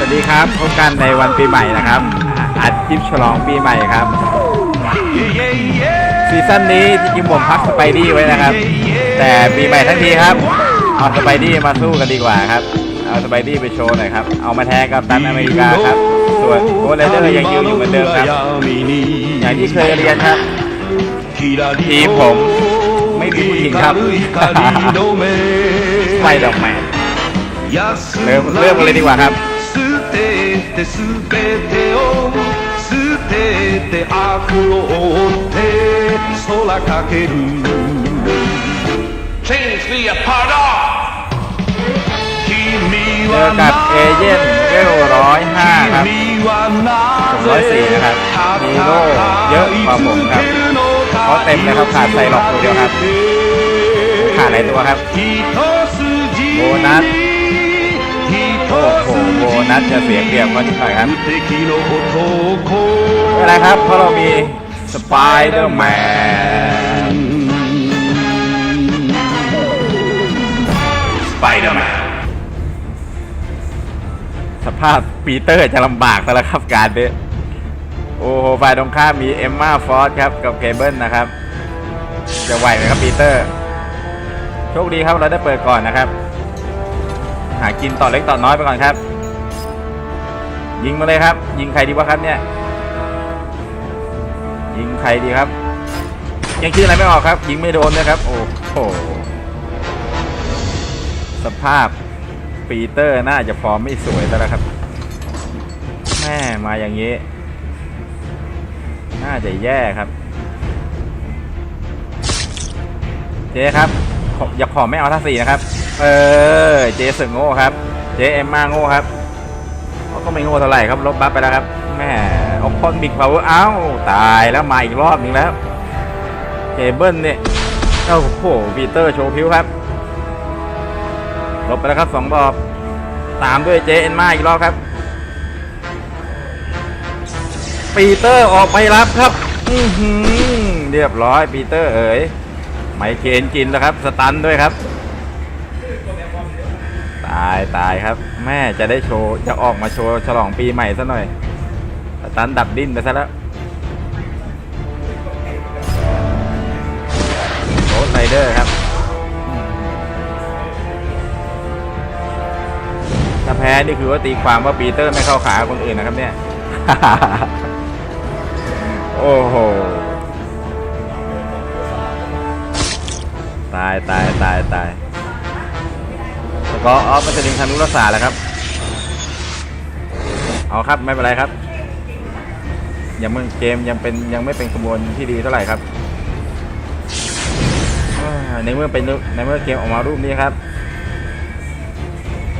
สวัสดีครับพบกันในวันปีใหม่นะครับ อัดคลิปฉลองปีใหม่ครับซีซั่นนี้ที่จริงผมพักสไปดี้ไว้นะครับ แต่ปีใหม่ทั้งทีครับ เอาสไปดี้มาสู้กันดีกว่าครับ เอาสไปดี้ไปโชว์หน่อยครับ เอามาแทนกับตันอเมริกาครับ ส่วนโกเลเดอร์ยังยืนอยู่เหมือนเดิมครับ อย่างที่เคยเรียนครับ ทีมผมไม่มีผู้หญิงครับไฟดอกแมนเริ่มเริ่มเลยดีกว่าครับ てすべてを捨てて悪を追って空かける Change me apart off. 君 เจ は อกับเอเย่นเวลร้อยห้าครับ 君はなผม104นะครับฮีโร่เยอะกว่าผมครับเพราะเต็มเลยครับขาดไซล็อกตัวเดียวครับ ขาดหลายตัวครับ โบนัส โอ้ ้ โอ้นัสจะเสียเรียบก็นิดหน่อยครับอะไรครับเพราะเรามีสไปเดอร์แมนสไปเดอร์แมนสภาพปีเตอร์จะลำบากแล้วครับการเนี้โอ้โหฝ่ตรงข้ามมีเอมมาฟอสครับกับเคเบิลนะครับ จะไหวไหมครับปีเตอร์ โชคดีครับเราได้เปิดก่อนนะครับ หากินต่อเล็กต่อน้อยไปก่อนครับ ยิงมาเลยครับ ยิงใครดีวะครับเนี่ย ยิงใครดีครับ ยังคิดอะไรไม่ออกครับ ยิงไม่โดนนะครับ โอ้โหสภาพปีเตอร์น่าจะฟอร์มไม่สวยแล้วครับแม่มาอย่างนี้ น่าจะแย่ครับเจ๊ครับออย่าขอไม่เอาท่าสี่นะครับ เออเจ๊สึงโง่ครับ เจ๊เอ็มมาโง่ครับ เขาก็ไม่โง่เท่าไหร่ครับลบบัฟไปแล้วครับแม่ออกคอนบิ๊กพาวเวอร์อ้าวตายแล้วมาอีกรอบหนึงแล้วเคเบิลเนี่ยโอ้โหปีเตอร์โชว์พิวครับลบไปแล้วครับสองรอบตามด้วยเจเอ็นมาอีกรอบครับปีเตอร์ออกไปรับครับอื้อหือเรียบร้อยปีเตอร์เอ๋ยไมเคนกินแล้วครับ สตันด้วยครับ ตายตายครับ แม่จะได้โชว์ จะออกมาโชว์ฉลองปีใหม่ซะหน่อยตันดับดิ้นไปซะแล้วโรสไรเดอร์ครับ ถ้าแพ้นี่คือว่าตีความว่าปีเตอร์ไม่เข้าขาคนอื่นนะครับเนี่ย โอ้โห ตายตายตายตาย อออฟมันจะดึงทางนุรักษาแล้วครับ เอาครับไม่เป็นไรครับ ยังมึงเกมยังเป็นยังไม่เป็นขบวนที่ดีเท่าไหร่ครับในเมื่อเป็นในเมื่อเกมออกมารูปนี้ครับ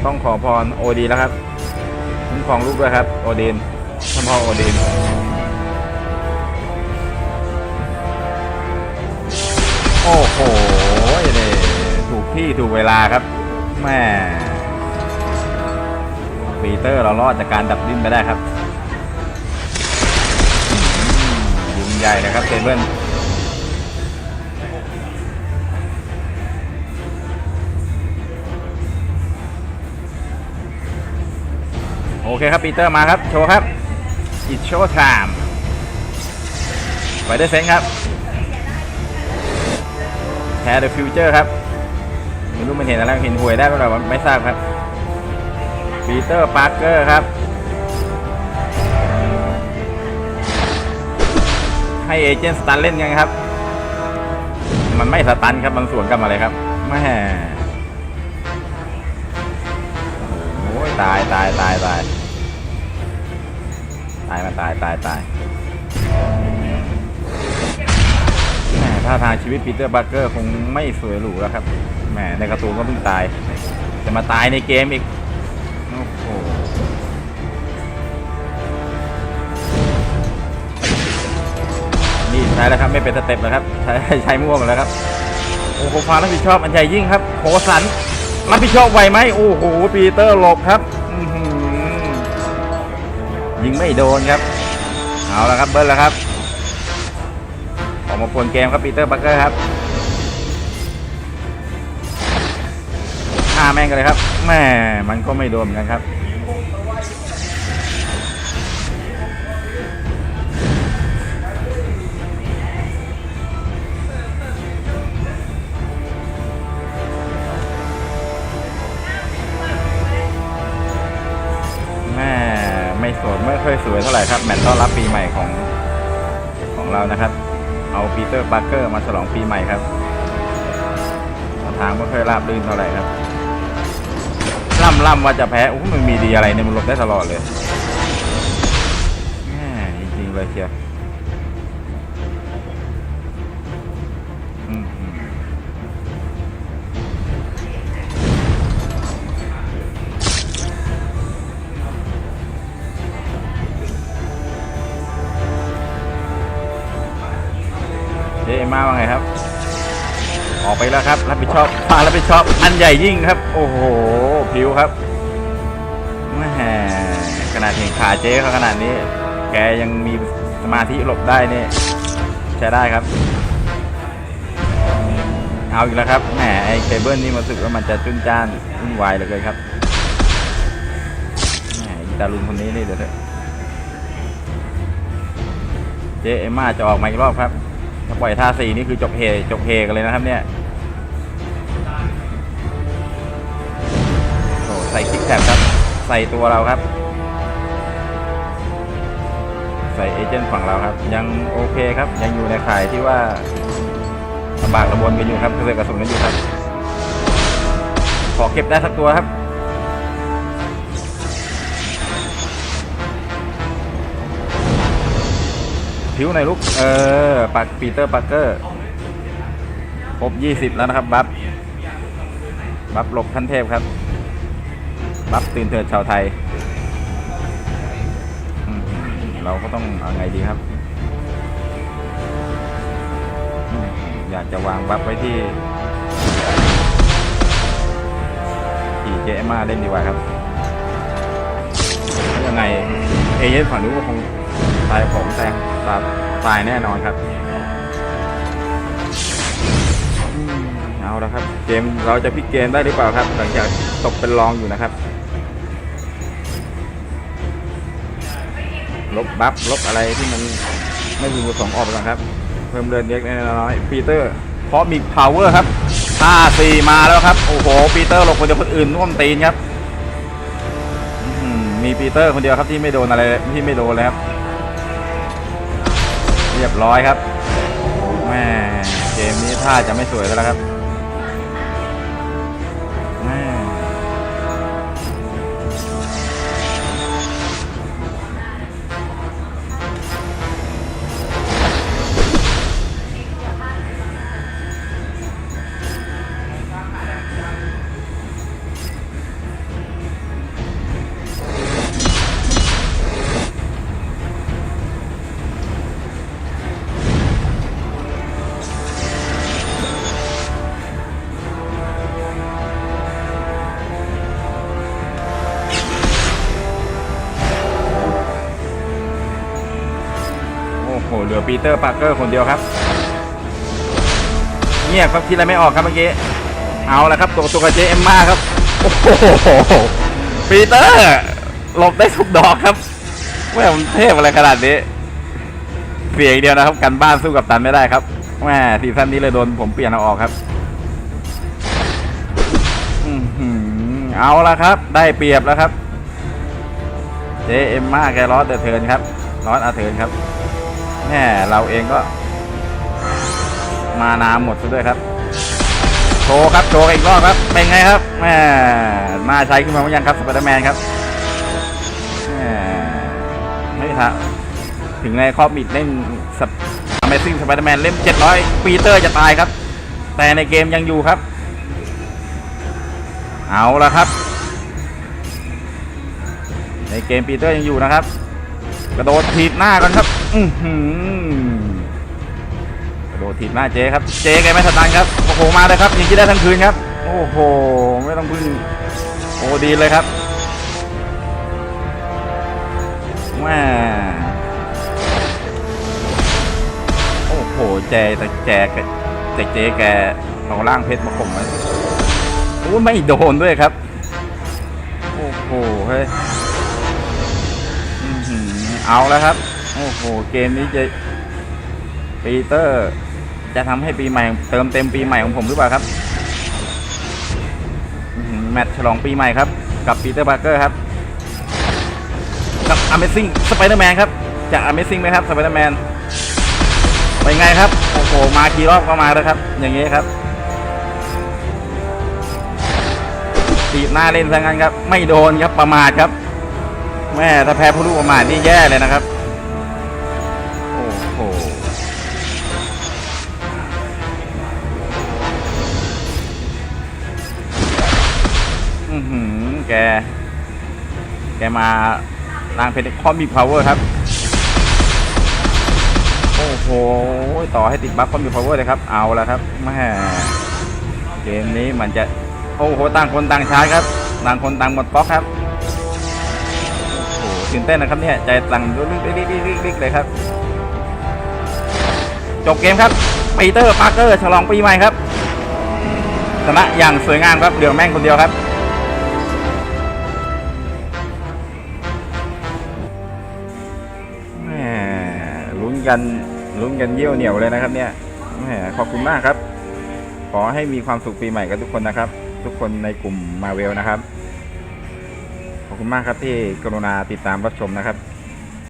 ต้องขอพรโอดีแล้วครับคุ้มครองลูกด้วยครับ โอดีนท่านพ่อโอดีนโอ้โหนี่ถูกที่ถูกเวลาครับ แม่ปีเตอร์เรารอดจากการดับดิ้นไปได้ครับอืมยิงใหญ่นะครับเซเบิลโอเคครับปีเตอร์มาครับ โชว์ครับ It's show time ไปได้เซนครับแ r ร์ the future ครับ ไม่รู้มันเห็นอะไรเห็นหวยได้หรือเปล่าไม่ทราบครับปีเตอร์ปาร์เกอร์ครับ ให้เอเจนต์สตันเล่นกันครับ มันไม่สตันครับ มันสวนกลับมาเลยครับแม่โอ้ยตายตายตายตายตายมาตายตายตายแหมท่าทางชีวิตปีเตอร์บัคเกอร์คงไม่สวยหรูแล้วครับ มในการ์ตูนก็เพิ่งตาย จะมาตายในเกมอีก โอ้โหนี่ใช้แล้วครับไม่เป็นสเต็ปแล้วครับ ใช้ใช้ม่วหมดแล้วครับโอ้โหความรับผิดชอบอันใหญ่ยิ่งครับโหสันรับผิดชอบไวไหมโอ้โหปีเตอร์หลบครับยิงไม่โดนครับ เอาละครับเบิ้ลแล้วครับ ออกมาปวนเกมครับปีเตอร์บัคเกอร์ครับ ฆ่าแม่งกันเลยครับแม่มันก็ไม่โดนเหมือนกันครับแม่ไม่สวยไม่ค่อยสวยเท่าไหร่ครับแมตต์ต้อนรับปีใหม่ของของเรานะครับ เอาปีเตอร์บัร์เกอร์มาฉลองปีใหม่ครับทางไม่ค่อยราบรื่นเท่าไหร่ครับ ล่ำว่าจะแพ้โอ้มันมีดีอะไรเนี่ยมันหลบได้ตลอดเลยแหม่จริงๆเลยเชียวอืมอืมเจ๊มาว่าไงครับ ออกไปแล้วครับรับผิดชอบมารับผิดชอบอันใหญ่ยิ่งครับ โอ้โหผิวครับแหมขนาดเห็นขาเจ๊เขาขนาดนี้ แกยังมีสมาธิหลบได้นี่ใช้ได้ครับ เอาอีกแล้วครับแหมไอ้เคเบิลนี่มันสึกว่ามันจะจุนจ้านวุ่นวายเหลยเลยครับแหมตาลุงคนนี้นี่เดี๋ยวเถอเจ๊เอมม่าจะออกมาอีกรอบครับถ้าปล่อยท่าสี่นี่คือจบเฮจบเฮกันเลยนะครับเนี่ย ใส่คิกแท็บครับ ใส่ตัวเราครับ ใส่เอเจนต์ฝั่งเราครับ ยังโอเคครับ ยังอยู่ในข่ายที่ว่าลำบากลำบนกันอยู่ครับเพื่อกระสุนกันอยู่ครับ ขอเก็บได้สักตัวครับผิวหน่อยลูก เออ ปักปีเตอร์ปักเกอร์ ครบยี่สิบแล้วนะครับ บัฟ บัฟหลบท่านเทพครับ บัฟตื่นเถิดชาวไทย เราก็ต้องเอาไงดีครับ อยากจะวางบัฟไว้ที่ที่เจมาเล่นดีกว่าครับแล้วยังไงเอเย่นฝั่งนู้นก็คงตายผมแซงตายตายแน่นอนครับเอาละครับ เกมเราจะพลิกเกมได้หรือเปล่าครับ หลังจากตกเป็นรองอยู่นะครับ ลบบัฟลบอะไรที่มันไม่มีประสงค์ออกไปก่อนครับ เพิ่มเลือดเล็กน้อยปีเตอร์เพราะมี power ครับ5 4มาแล้วครับ โอ้โห ปีเตอร์หลบคนเดียวคนอื่นน่วมตีนครับมีปีเตอร์คนเดียวครับที่ไม่โดนอะไรที่ไม่โดนเลยครับ เรียบร้อยครับแม่เกมนี้ท่าจะไม่สวยแล้วครับ ปีเตอร์ปาร์เกอร์คนเดียวครับเงียบครับคิดอะไรไม่ออกครับเมื่อกี้เอาละครับตัวตัวกับเจเอ็มมาครับโอ้โหปีเตอร์หลบได้ทุกดอกครับแม่มันเทพอะไรขนาดนี้เสียอย่างเดียวนะครับ กันบ้านสู้กับตันไม่ได้ครับแม่ซีซั่นนี้เลยโดนผมเปลี่ยนเอาออกครับเอาละครับ ได้เปรียบแล้วครับเจเอ็มมาแกลอสเดอเทินครับลอสอาเทินครับ แม่เราเองก็ มาน้ำหมดซะด้วยครับ โชว์ครับโชว์อีกรอบครับ เป็นไงครับแม่มาใช้ขึ้นมาหรือยังครับสไปเดอร์แมนครับแม่ไม่ทันถึงในครอบมิดเล่นสอเมซิ่งสไปเดอร์แมนเล่ม700 ปีเตอร์จะตายครับ แต่ในเกมยังอยู่ครับ เอาละครับ ในเกมปีเตอร์ยังอยู่นะครับ กระโดดถีบหน้ากันครับ อือหือกระโดดถีบหน้าเจ๊ครับ เจ๊แกไม่สตันครับ โอ้โห มาเลยครับยิงที่ได้ทั้งคืนครับ โอ้โห ไม่ต้องพึ่งโอ้ดีเลยครับแม่โอ้โห แจแต่แจแกแต่เจ๊แกเอาล่างเพชรมาข่มไว้โอ้ไม่โดนด้วยครับ โอ้โห เฮ้ยอื้อหือเอาแล้วครับ โอ้โห เกมนี้จะปีเตอร์ จะทำให้ปีใหม่ เติมเต็มปีใหม่ของผมหรือเปล่าครับแมตช์ฉลองปีใหม่ครับ กับปีเตอร์บาร์เกอร์ครับ กับ Amazing Spider-Man ครับจาก Amazing ไหมครับ Spider-Man เป็นไงครับ โอ้โห มากี่รอบก็มาแล้วครับ อย่างนี้ครับตีหน้าเล่นซะงั้นครับ ไม่โดนครับประมาทครับ แม่ถ้าแพ้ผู้รู้ประมาทนี่แย่เลยนะครับ แก แกมาลางเพนคอมมีพาวเวอร์ครับ โอ้โห ต่อให้ติดบัฟคอมมีพาวเวอร์เลยครับ เอาล้วครับแม่เกมนี้มันจะ โอ้โห ต่างคนต่างชาร์จครับ ต่างคนต่างหมดบล็อกครับ โอ้โหตื่นเต้นนะครับเนี่ย ใจสั่งลิกๆๆๆๆเลยครับ จบเกมครับปีเตอร์ปาร์เกอร์ฉลองปีใหม่ครับชนะอย่างสวยงามครับ เหลือแม่งคนเดียวครับ กันลุ้นกันเยี่ยวเหนียวเลยนะครับ เนี่ยแหมขอบคุณมากครับ ขอให้มีความสุขปีใหม่กับทุกคนนะครับ ทุกคนในกลุ่มมาเวลนะครับ ขอบคุณมากครับที่กรุณาติดตามรับชมนะครับ